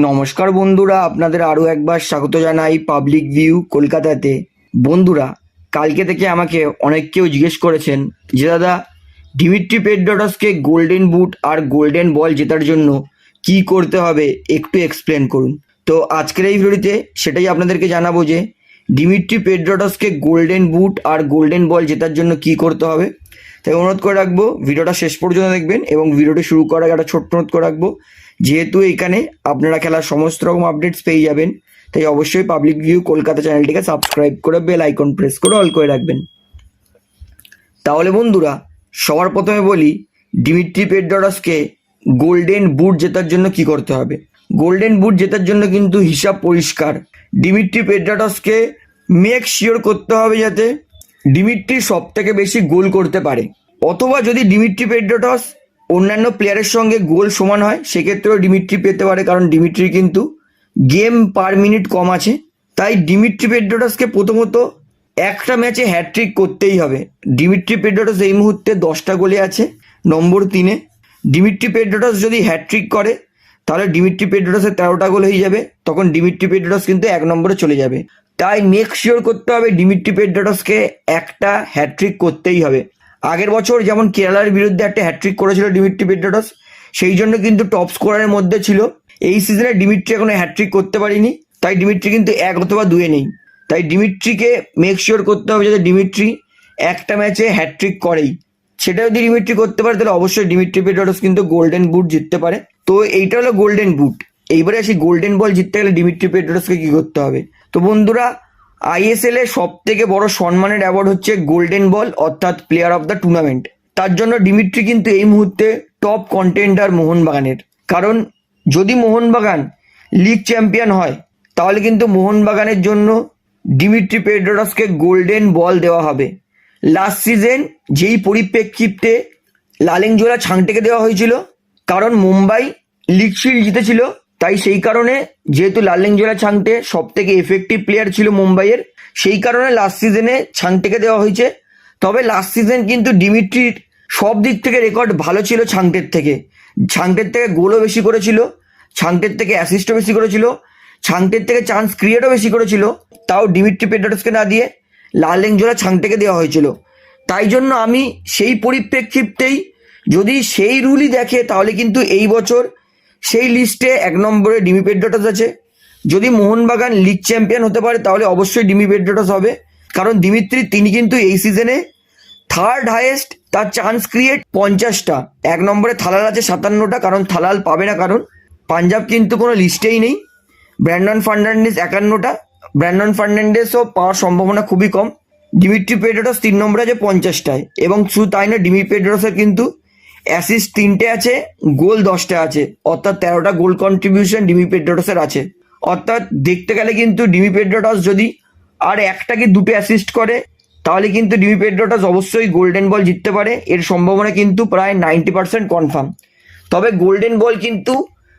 নমস্কার বন্ধুরা, আপনাদের আরও একবার স্বাগত জানাই পাবলিক ভিউ কলকাতাতে। বন্ধুরা, কালকে থেকে আমাকে অনেক কেউ জিজ্ঞেস করেছেন যে, দাদা ডিমিট্রি পেড্রোটাসকে গোল্ডেন বুট আর গোল্ডেন বল জেতার জন্য কি করতে হবে? একটু এক্সপ্লেন করুন। তো আজকের এই ভিডিওতে সেটাই আপনাদেরকে জানাব যে ডিমিট্রি পেড্রোটাসকে গোল্ডেন বুট আর গোল্ডেন বল জেতার জন্য কি করতে হবে? তাই অনুরোধ করে রাখব, ভিডিওটা শেষ পর্যন্ত দেখবেন এবং ভিডিওটি শুরু করার আগে একটা ছোট্ট অনুরোধ করে রাখব যেহেতু এখানে আপনারা খেলার সমস্ত রকম আপডেটস পেয়ে যাবেন, তাই অবশ্যই পাবলিক ভিউ কলকাতা চ্যানেলটিকে সাবস্ক্রাইব করে বেল আইকন প্রেস করে অল করে রাখবেন। তাহলে বন্ধুরা, সবার প্রথমে বলি ডিমিট্রি পেড্রোডাসকে গোল্ডেন বুট জেতার জন্য কি করতে হবে? গোল্ডেন বুট জেতার জন্য কিন্তু হিসাব পরিষ্কার। ডিমিট্রি পেড্রাটসকে মেক শিওর করতে হবে যাতে ডিমিট্রি সব থেকে বেশি গোল করতে পারে। অথবা যদি ডিমিট্রি পেড্রাটস অন্যান্য প্লেয়ারের সঙ্গে গোল সমান হয়, সেক্ষেত্রেও ডিমিট্রি পেতে পারে, কারণ ডিমিট্রি কিন্তু গেম পার মিনিট কম আছে। তাই ডিমিট্রি পেড্রাটসকে প্রথমত একটা ম্যাচে হ্যাট্রিক করতেই হবে। ডিমিট্রি পেড্রাটস এই মুহূর্তে দশটা গোলে আছে, নম্বর তিনে। ডিমিট্রি পেড্রাটস যদি হ্যাট্রিক করে, তাহলে ডিমিট্রি পেড্রাটসের তেরোটা গোল হয়ে যাবে, তখন ডিমিট্রি পেড্রাটস কিন্তু এক নম্বরে চলে যাবে। তাই নেক্সট শিওর করতে হবে ডিমিট্রি পেড্রাটসকে একটা হ্যাট্রিক করতেই হবে। আগের বছর যেমন কেরালার বিরুদ্ধে একটা হ্যাট্রিক করেছিল ডিমিট্রি পেড্রাটস সেই জন্য কিন্তু টপ স্কোরারের মধ্যে ছিল। এই সিজনে ডিমিট্রি এখনও হ্যাট্রিক করতে পারিনি, তাই ডিমিট্রি কিন্তু এক অথবা দুয়ে নেই। তাই ডিমিট্রিকে মেক শিওর করতে হবে যাতে ডিমিট্রি একটা ম্যাচে হ্যাট্রিক করেই। সেটা যদি ডিমিট্রি করতে পারে, তাহলে অবশ্যই ডিমিট্রি পেড্রাটস কিন্তু গোল্ডেন বুট জিততে পারে। তো এইটা হলো গোল্ডেন বুট এইবারে আসি গোল্ডেন বল জিততে গেলে ডিমিট্রি পেড্রাটসকে কি করতে হবে? তো বন্ধুরা আইএসএল এর সব থেকে বড় সম্মানের অ্যাওয়ার্ড হচ্ছে গোল্ডেন বল অর্থাৎ প্লেয়ার অফ দ্য টুর্নামেন্ট তার জন্য ডিমিট্রি কিন্তু এই মুহূর্তে টপ কন্টেন্ডার মোহনবাগানের কারণ যদি মোহনবাগান লিগ চ্যাম্পিয়ন হয়, তাহলে কিন্তু মোহনবাগানের জন্য ডিমিট্রি পেড্রাটসকে গোল্ডেন বল দেওয়া হবে। লাস্ট সিজন যেই পরিপ্রেক্ষিতে লালেংজোলা ছাংটেকে দেওয়া হয়েছিল, কারণ মুম্বাই লিগ শিল্ড জিতেছিল তাই সেই কারণে যেহেতু লালেংজোলা ছাংটে সব থেকে এফেক্টিভ প্লেয়ার ছিল মুম্বাইয়ের, সেই কারণে লাস্ট সিজনে ছাংটেকে দেওয়া হয়েছে। তবে লাস্ট সিজন কিন্তু ডিমিট্রির সব দিক থেকে রেকর্ড ভালো ছিল ছাংটের থেকে। ছাংটের থেকে গোলও বেশি করেছিল ছাংটের থেকে অ্যাসিস্টও বেশি করেছিল ছাংটের থেকে চান্স ক্রিয়েটও বেশি করেছিল, তাও ডিমিট্রি পেডাটসকে না দিয়ে লালেংজোলা ছাংটেকে দেওয়া হয়েছিল। তাই জন্য আমি সেই পরিপ্রেক্ষিতেই যদি সেই রুলই দেখে তাহলে কিন্তু এই বছর সেই লিস্টে এক নম্বরে ডিমি পেড্রোটাস আছে। যদি মোহনবাগান লিগ চ্যাম্পিয়ন হতে পারে, তাহলে অবশ্যই ডিমি পেড্রোটাস হবে। কারণ দিমিত্রি, তিনি কিন্তু এই সিজনে থার্ড হায়েস্ট তার চান্স ক্রিয়েট পঞ্চাশটা। এক নম্বরে থালাল আছে সাতান্নটা, কারণ থালাল পাবে না কারণ পাঞ্জাব কিন্তু কোনো লিস্টেই নেই। ব্র্যান্ডন ফার্নান্ডেস একান্নটা, ব্র্যান্ডন ফার্নান্ডেসও পাওয়ার সম্ভাবনা খুবই কম। ডিমিট্রি পেড্রোটাস তিন নম্বরে আছে পঞ্চাশটায়। এবং শুধু তাই না ডিমি পেড্রোসের কিন্তু অ্যাসিস্ট তিনটে আছে গোল দশটা আছে। অর্থাৎ তেরোটা গোল কন্ট্রিবিউশন ডিমি পেড্রোটাসের আছে। অর্থাৎ দেখতে গেলে কিন্তু ডিমি পেড্রোটাস যদি আর একটা কি দুটো অ্যাসিস্ট করে, তাহলে কিন্তু ডিমি পেড্রোটাস অবশ্যই গোল্ডেন বল জিততে পারে। এর সম্ভাবনা কিন্তু প্রায় নাইনটি পার্সেন্ট কনফার্ম তবে গোল্ডেন বল কিন্তু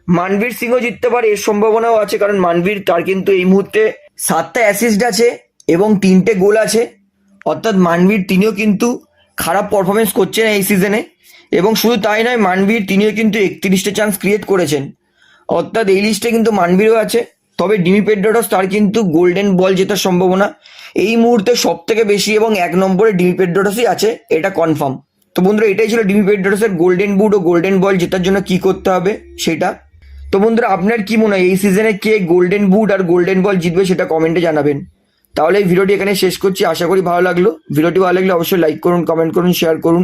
মানবীর সিংও জিততে পারে, এর সম্ভাবনাও আছে। কারণ মানবীর তার কিন্তু এই মুহূর্তে সাতটা অ্যাসিস্ট আছে এবং তিনটে গোল আছে। অর্থাৎ মানবীর তিনিও কিন্তু খারাপ পারফরমেন্স করছেন এই সিজনে এবং শুধু তাই নয়, মানবীর তিনিও কিন্তু একত্রিশটা চান্স ক্রিয়েট করেছেন। অর্থাৎ এই লিস্টে কিন্তু মানবীরও আছে। তবে ডিমি পেড্রোটস তার কিন্তু গোল্ডেন বল জেতার সম্ভাবনা। এই মুহূর্তে সব থেকে বেশি এবং এক নম্বরে ডিমি পেড্রোটসই আছে, এটা কনফার্ম তো বন্ধুরা, এটাই ছিল ডিমি পেড্রোটসের গোল্ডেন বুট ও গোল্ডেন বল জেতার জন্য কি করতে হবে সেটা। তো বন্ধুরা, আপনার কি মনে হয়, এই সিজনে কে গোল্ডেন বুট আর গোল্ডেন বল জিতবে সেটা কমেন্টে জানাবেন। তাহলে এই ভিডিওটি এখানে শেষ করছি। আশা করি ভালো লাগল। ভিডিওটি ভালো লাগলে অবশ্যই লাইক করুন কমেন্ট করুন শেয়ার করুন।